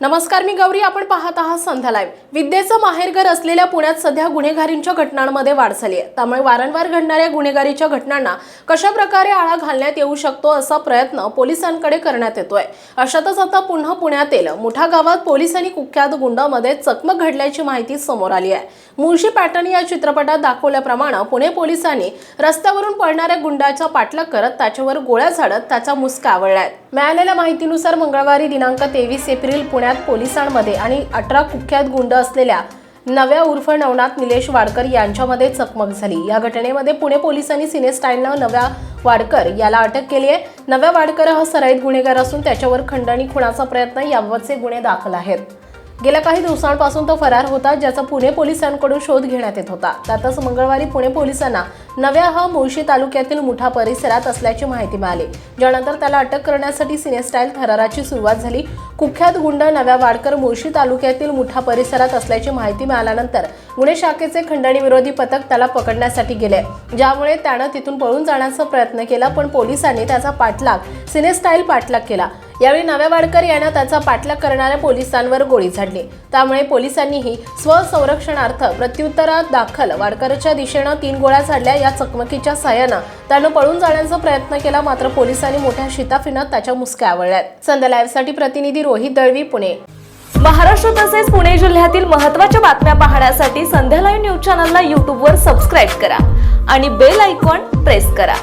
नमस्कार मी गौरी. आपण पाहत आहात संध्या लाईव्ह. विद्येचं माहेरघर असलेल्या पुण्यात सध्या गुन्हेगारींच्या घटनांमध्ये वाढ झाली आहे. त्यामुळे वारंवार घडणाऱ्या गुन्हेगारीच्या घटनांना कशा प्रकारे आळा घालण्यात येऊ शकतो असा प्रयत्न पोलिसांकडे करण्यात येतोय. अशातच आता पुन्हा पुण्यातील मुठा गावात पोलीस आणि कुख्यात गुंडामध्ये चकमक घडल्याची माहिती समोर आली आहे. मुळशी पॅटर्न या चित्रपटात दाखवल्याप्रमाणे पुणे पोलिसांनी रस्त्यावरून पळणाऱ्या गुंडाचा पाठलाग करत त्याच्यावर गोळ्या झाडत त्याचा मुसका आवळलाय मिळालेल्या माहितीनुसार मंगळवारी दिनांक तेवीस एप्रिल पुण्यात पोलिसांमध्ये आणि अठरा कुख्यात गुंड असलेल्या नव्या उर्फ नवनाथ निलेश वाडकर यांच्यामध्ये चकमक झाली. या घटनेमध्ये पुणे पोलिसांनी सिने स्टाईलनं नव्या वाडकर याला अटक केली आहे. नव्या वाडकर हा सराईत गुन्हेगार असून त्याच्यावर खंडणी खुणाचा प्रयत्न याबाबतचे गुन्हे दाखल आहेत. गेल्या काही दिवसांपासून तो फरार होता ज्याचा पुणे पोलिसांकडून शोध घेण्यात येत होता. त्यातच मंगळवारी पुणे पोलिसांना नव्या हा मुळशी तालुक्यातील मुठा परिसरात असल्याची माहिती मिळाली. ज्यानंतर त्याला अटक करण्यासाठी सिनेस्टाईल थराराची सुरुवात झाली. कुख्यात गुंड नव्या वाडकर मुळशी तालुक्यातील मुठा परिसरात असल्याची माहिती मिळाल्यानंतर गुन्हे शाखेचे खंडणी विरोधी पथक त्याला पकडण्यासाठी गेले. ज्यामुळे त्यानं तिथून पळून जाण्याचा प्रयत्न केला पण पोलिसांनी त्याचा पाठलाग सिनेस्टाईल पाठलाग केला. यावेळी नव्या वाडकर यानं त्याचा पाठलाग करणाऱ्या पोलिसांवर गोळी झाडली. त्यामुळे पोलिसांनीही स्वसंरक्षणार्थ प्रत्युत्तरात दाखल वाडकरच्या दिशेनं तीन गोळ्या झाडल्या या चकमकीच्या साह्यानं. त्यानं पळून जाण्याचा प्रयत्न केला मात्र पोलिसांनी मोठ्या शिताफीनं त्याच्या मुसक्या आवळल्यात. संद लाईव्हसाठी प्रतिनिधी रोहित दळवी पुणे. महाराष्ट्र तसेच पुणे जिल्ह्यातील महत्त्वाच्या बातम्या पाहण्यासाठी संध्या लाईव्ह न्यूज चॅनलला यूट्यूबवर सबस्क्राईब करा आणि बेल आयकॉन प्रेस करा.